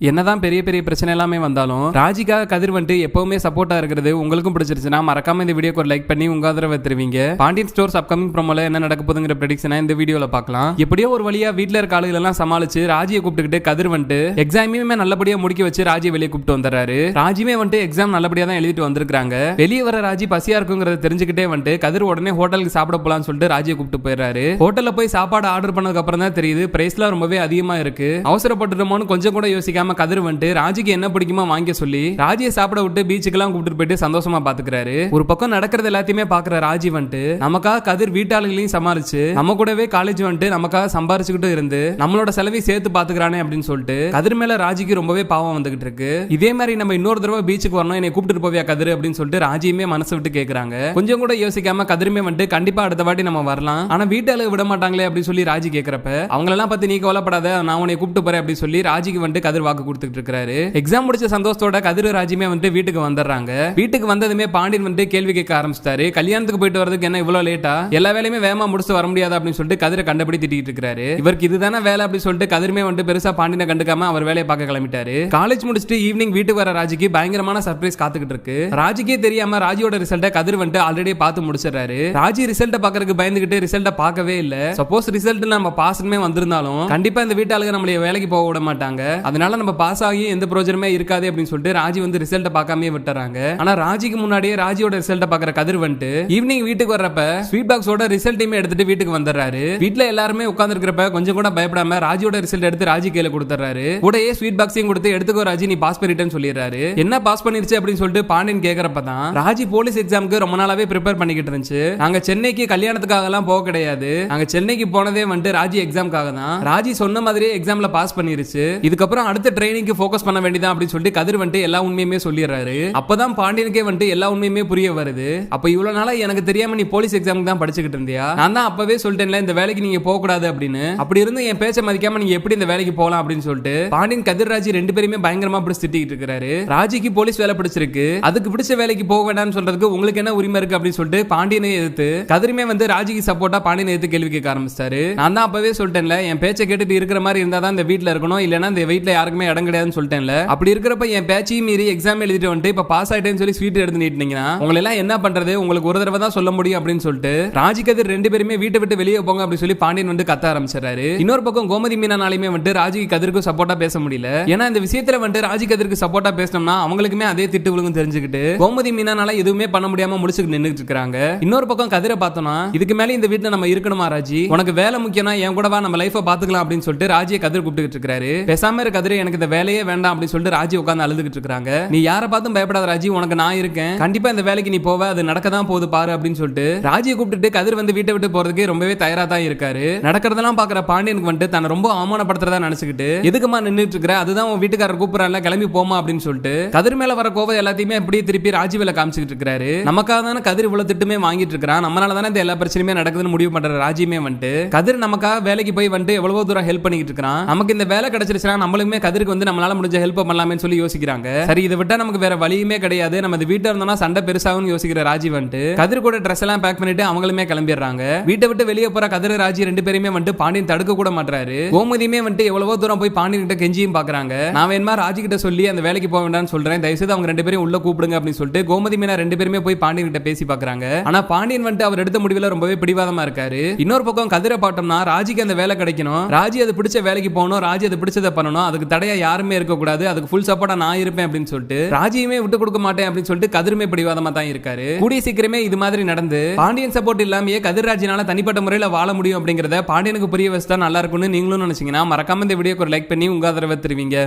என்னதான் பெரிய பெரிய பிரச்சனை எல்லாமே வந்தாலும் ராஜிகா கதிர் வந்துட்டு எப்பவுமே சப்போர்ட்டா இருக்கிறது உங்களுக்கும் பிடிச்சிருச்சுன்னா மறக்காம இந்த வீடியோக்கு ஒரு லைக் பண்ணி உங்க ஆதரவை தருவீங்க. பாண்டியன் ஸ்டோர்ஸ் அப்கமிங் ப்ரோமோல என்ன நடக்க போதுங்கிற ப்ரெடிக்ஷனை இந்த வீடியோல பார்க்கலாம். எப்படியோ ஒரு வழியா வீட்டில் இருக்க ஆளுகள் எல்லாம் சமாளிச்சு ராஜியை கூப்பிட்டுக்கிட்டு கதிர் வந்துட்டு எக்ஸாமையுமே நல்லபடியா முடிக்க வச்சு ராஜியை வெளியே கூப்பிட்டு வந்துறாரு. ராஜியுமே வந்துட்டு எக்ஸாம் நல்லபடியா தான் எழுதிட்டு வந்திருக்காங்க வெளியே வர ராஜி பசியா இருக்குங்கிறத தெரிஞ்சுக்கிட்டே வந்துட்டு கதிர் உடனே ஹோட்டலுக்கு சாப்பிட போலாம்னு சொல்லிட்டு ராஜியை கூப்பிட்டு போயிடுறாரு ஹோட்டல்ல போய் சாப்பாடு ஆர்டர் பண்ணதுக்கு அப்புறம் தான் தெரியுது பிரைஸ்லாம் ரொம்பவே அதிகமா இருக்கு. அவசரப்பட்டுட்டோமோன்னு கொஞ்சம் கூட யோசிக்காம கதிர் வந்துட்டு ராஜிக்கு என்ன பிடிக்குமோ வாங்க சொல்லி ராஜியை சாப்பிட விட்டு பீச்சுக்கெல்லாம் கூப்பிட்டு போயிட்டு சந்தோஷமா பாத்துக்கிறாரு. ஒரு பக்கம் நடக்கிறது எல்லாத்தையுமே பாக்குற ராஜி வந்துட்டு நமக்காக கதிர் வீட்டாளர்களையும் சமாளிச்சு நம்ம கூடவே காலேஜ் வந்துட்டு நமக்காக சம்பாரிச்சுக்கிட்டு இருந்து நம்மளோட செலவை சேர்த்து பாத்துக்கிறானே அப்படின்னு சொல்லிட்டு கதிர் மேல ராஜிக்கு ரொம்பவே பாவம் வந்துகிட்டு இருக்கு. இதே மாதிரி நம்ம இன்னொரு தடவை பீச்சுக்கு வரணும் என்னை கூப்பிட்டு போவியா கதிர் அப்படின்னு சொல்லிட்டு ராஜியுமே மனசு விட்டு கேக்குறாங்க. கொஞ்சம் கூட யோசிக்காம கதிருமே வந்துட்டு கண்டிப்பா அடுத்த வாட்டி நம்ம வரலாம். ஆனா வீட்டாளு விட மாட்டாங்களே அப்படின்னு சொல்லி ராஜி கேக்குறப்ப அவங்களெல்லாம் பத்தி நீ கவலைப்படாத நான் உன்னை கூப்பிட்டு போறேன் அப்படின்னு சொல்லி ராஜிக்கு வந்துட்டு கதிர் வாக்கு கொடுத்துட்டு இருக்காரு எக்ஸாம் முடிச்ச சந்தோஷத்தோட கதிர் ராஜுமே வந்துட்டு வீட்டுக்கு வந்துடுறாங்க. வீட்டுக்கு வந்ததுமே பாண்டியன் வந்துட்டு கேள்வி கேட்க ஆரம்பிச்சிட்டாரு. கல்யாணத்துக்கு போயிட்டு வரதுக்கு என்ன இவ்வளவு லேட்டா எல்லா வேலையுமே வேகமா முடிச்சு வர முடியாது அப்படின்னு சொல்லிட்டு கதிரை கண்டபடி திட்டிட்டு இருக்காரு இவருக்கு இதுதானே வேலை அப்படின்னு சொல்லிட்டு கதிருமே வந்துட்டு பெருசா பாண்டியனை கண்டுக்காம அவர் வேலையை பார்க்க கிளம்பிட்டாரு. காலேஜ் முடிச்சுட்டு ஈவினிங் வீட்டுக்கு வர ராஜிக்கு பயங்கரமான சர்ப்ரைஸ் காத்துக்கிட்டு இருக்கு. ராஜிக்கே தெரியாம ராஜியோட ரிசல்ட்டை கதிர் வந்துட்டு ஆல்ரெடி பார்த்து முடிச்சிடுறாரு. ராஜி ரிசல்ட்டை பாக்குறதுக்கு பயந்துகிட்டு ரிசல்ட்டை பார்க்கவே இல்ல. சப்போஸ் ரிசல்ட் நம்ம பாஸ்மே வந்திருந்தாலும் கண்டிப்பா இந்த வீட்டாளுங்க நம்மளைய வேலைக்கு போக விட மாட்டாங்க. அதனால நம்ம பாஸ் ஆகி எந்த பிரோஜனமே இருக்காது அப்படின்னு சொல்லிட்டு ராஜி வந்து ரிசல்ட்டை பார்க்காமே விட்டுறாங்க. ஆனா ராஜிக்கு முன்னாடியே ராஜியோட ரிசல்ட்டை பார்க்குற கதிர் வந்துட்டு ஈவினிங் வீட்டுக்கு வர்றப்ப ஸ்வீட் பாக்ஸோட ரிசல்ட்டையுமே எடுத்துட்டு வீட்டுக்கு வந்துடுறாரு. வீட்டுல எல்லாருமே உட்காந்துருக்கிறப்ப கொஞ்சம் கூட பயப்படாம ராஜியோட ரிசல்ட் எடுத்து ராஜி கையில கொடுத்துறாரு கூடயே ஸ்வீட் பாக்ஸையும் கொடுத்து எடுத்துக்கோ ராஜி நீ பாஸ் பண்ணிட்டேன்னு சொல்லிடுறாரு. என்ன பாஸ் பண்ணிருச்சு அப்படின்னு சொல்லிட்டு பாண்டியன் கேக்குறப்ப தான் ராஜி போலீஸ் எக்ஸாமுக்கு ரொம்ப நாளாவே ப்ரிப்பேர் பண்ணிக்கிட்டு இருந்துச்சு. நாங்க சென்னைக்கு கல்யாணத்துக்காக எல்லாம் போக கிடையாது. நாங்க சென்னைக்கு போனதே வந்துட்டு ராஜி எக்ஸாமுக்காக தான். ராஜி சொன்ன மாதிரியே எக்ஸாம்ல பாஸ் பண்ணிருச்சு. இதுக்கப்புறம் அடுத்த ட்ரைனிங்க்கு ஃபோக்கஸ் பண்ண வேண்டியதான் அப்படின்னு சொல்லிட்டு கதிர் வந்துட்டு எல்லா உண்மையுமே சொல்லிடுறாரு. அப்பதான் பாண்டியனுக்கே வந்துட்டு எல்லா உண்மையுமே புரிய வருது. அப்ப இவ்வளவு நாளா எனக்கு தெரியாம நீ போலீஸ் எக்ஸாமுக்கு தான் படிச்சுக்கிட்டு இருந்தியா? நான் தான் அப்பவே சொல்லிட்டேன்ல இந்த வேலைக்கு நீங்க போக கூடாது அப்படின்னு. அப்படி இருந்து என் பேச்ச மதிக்காம நீங்க எப்படி இந்த வேலைக்கு போகலாம் அப்படின்னு சொல்லிட்டு பாண்டியன் கதிர்ராஜ் ரெண்டு பேருமே பயங்கரமா பிடிச்சி திட்டிட்டு இருக்காரு ராஜிக்கு போலீஸ் வேலை பிடிச்சிருக்கு. அதுக்கு பிடிச்ச வேலைக்கு போக வேண்டாம்னு சொல்றதுக்கு உங்களுக்கு என்ன உரிமை இருக்கு அப்படின்னு சொல்லிட்டு பாண்டியனை எதிர்த்து கதிருமே வந்து ராஜிக்கு சப்போர்ட்டா பாண்டியனை எதிர்த்து கேள்வி கேட்க ஆரம்பிச்சாரு நான் தான் அப்பவே சொல்லிட்டேன்ல என் பேச்சை கேட்டுட்டு இருக்கிற மாதிரி இருந்தா தான் இந்த வீட்ல இருக்கணும் இல்லைன்னா இந்த வீட்டுல யாருக்குமே இடம் கிடையாதுன்னு சொல்லிட்டேன்ல. அப்படி இருக்கிறப்ப என் பேச்சையும் மீறி எக்ஸாம் எழுதிட்டு வந்துட்டு இப்ப பாஸ் ஆயிட்டேன்னு சொல்லி ஸ்வீட் எடுத்து நீட்டினீங்கன்னா உங்களை எல்லாம் என்ன பண்றது? உங்களுக்கு ஒரு தடவை தான் சொல்ல முடியும் அப்படின்னு சொல்லிட்டு ராஜி கதிர் ரெண்டு பேருமே வீட்டை விட்டு வெளியே போங்க அப்படின்னு சொல்லி பாண்டியன் வந்து கத்த ஆரம்பிச்சிடறாரு. இன்னொரு பக்கம் கோமதி மீனானாலுமே வந்துட்டு ராஜி கதிருக்கு சப்போர்ட்டா பேச முடியல. ஏன்னா இந்த விஷயத்துல வந்துட்டு ராஜி கதிருக்கு சப்போர்ட்டா பேசணும்னா அவங்களுக்குமே அதே திட்டு விழுங்கும் தெரிஞ்சுக்கிட்டு கோமதி மீனானால எதுவுமே பண்ண முடியாம முடிச்சுட்டு நின்னுட்டு இருக்காங்க இன்னொரு பக்கம் கதிரை பார்த்தோம்னா இதுக்கு மேல இந்த வீட்டுல நம்ம இருக்கணுமா ராஜி? உனக்கு வேலை முக்கியம்னா என் கூடவா நம்ம லைஃப் பாத்துக்கலாம் அப்படின்னு சொல்லிட்டு ராஜியை கதிர் கூப்பிட்டு இருக்காரு பேசாம இருக்க கதிரை எனக்கு எனக்கு இந்த வேலையே வேண்டாம் அப்படின்னு சொல்லிட்டு ராஜி உட்காந்து அழுதுகிட்டு இருக்காங்க நீ யாரை பார்த்தும் பயப்படாத ராஜி உனக்கு நான் இருக்கேன். கண்டிப்பா இந்த வேலைக்கு நீ போவ அது நடக்க தான் போகுது பாரு அப்படின்னு சொல்லிட்டு ராஜியை கூப்பிட்டுட்டு கதிர் வந்து வீட்டை விட்டு போறதுக்கு ரொம்பவே தயாரா தான் இருக்காரு. நடக்கிறதெல்லாம் பாக்குற பாண்டியனுக்கு வந்துட்டு தன்னை ரொம்ப அவமானப்படுத்துறதா நினைச்சுக்கிட்டு எதுக்குமா நின்றுட்டு இருக்கிற அதுதான் உன் வீட்டுக்காரர் கூப்பிடறான்ல கிளம்பி போமா அப்படின்னு சொல்லிட்டு கதிர் மேல வர கோவை எல்லாத்தையுமே அப்படியே திருப்பி ராஜி வேலை காமிச்சிட்டு இருக்காரு நமக்காக தானே கதிர் இவ்வளவு திட்டுமே வாங்கிட்டு இருக்கிறான். நம்மளால தானே இந்த எல்லா பிரச்சனையுமே நடக்குதுன்னு முடிவு பண்ற ராஜியுமே வந்துட்டு கதிர் நமக்காக வேலைக்கு போய் வந்துட்டு எவ்வளவு தூரம் ஹெல்ப் பண்ணிட்டு இருக்கான் நமக்கு இந்த வேலை கிடைச்சிருச்சுன்னா நம்மளுமே பேருக்கு வந்து நம்மளால முடிஞ்ச ஹெல்ப் பண்ணலாமே சொல்லி யோசிக்கிறாங்க. சரி இதை விட்டா நமக்கு வேற வழியுமே கிடையாது. நம்ம இந்த இருந்தோம்னா சண்டை பெருசாகும் யோசிக்கிற ராஜி வந்துட்டு கதிர் கூட ட்ரெஸ் எல்லாம் பேக் பண்ணிட்டு அவங்களுமே கிளம்பிடுறாங்க. வீட்டை விட்டு வெளியே போற கதிர் ராஜி ரெண்டு பேருமே வந்துட்டு பாண்டியன் தடுக்க கூட மாட்டாரு கோமதியுமே வந்துட்டு எவ்வளவோ தூரம் போய் பாண்டியன் கிட்ட கெஞ்சியும் பாக்குறாங்க. நான் வேணுமா ராஜி கிட்ட சொல்லி அந்த வேலைக்கு போக வேண்டாம்னு சொல்றேன். தயவுசெய்து அவங்க ரெண்டு பேரும் உள்ள கூப்பிடுங்க அப்படின்னு சொல்லிட்டு கோமதி மீனா ரெண்டு பேருமே போய் பாண்டியன் கிட்ட பேசி பாக்குறாங்க. ஆனா பாண்டியன் வந்துட்டு அவர் எடுத்த முடிவுல ரொம்பவே பிடிவாதமா இருக்காரு. இன்னொரு பக்கம் கதிரை பாட்டோம்னா ராஜிக்கு அந்த வேலை கிடைக்கணும். ராஜி அது பிடிச்ச வேலைக்கு போகணும். ராஜி அது பிடிச்சதை பண்ணணும். அதுக்கு தடை தடையா யாருமே இருக்கக்கூடாது. அதுக்கு ஃபுல் சப்போர்ட்டா நான் இருப்பேன் அப்படின்னு சொல்லிட்டு ராஜியுமே விட்டு கொடுக்க மாட்டேன் அப்படின்னு சொல்லிட்டு கதிருமே பிடிவாதமா தான் இருக்காரு. கூடிய சீக்கிரமே இது மாதிரி நடந்து பாண்டியன் சப்போர்ட் இல்லாமயே கதிர்ராஜினால தனிப்பட்ட முறையில் வாழ முடியும் அப்படிங்கறத பாண்டியனுக்கு புரிய வச்சுதான் நல்லா இருக்கும்னு நீங்களும் நினைச்சீங்கன்னா மறக்காம இந்த வீடியோக்கு ஒரு லைக் பண்ணி உங்க ஆதரவை தருவீங்க.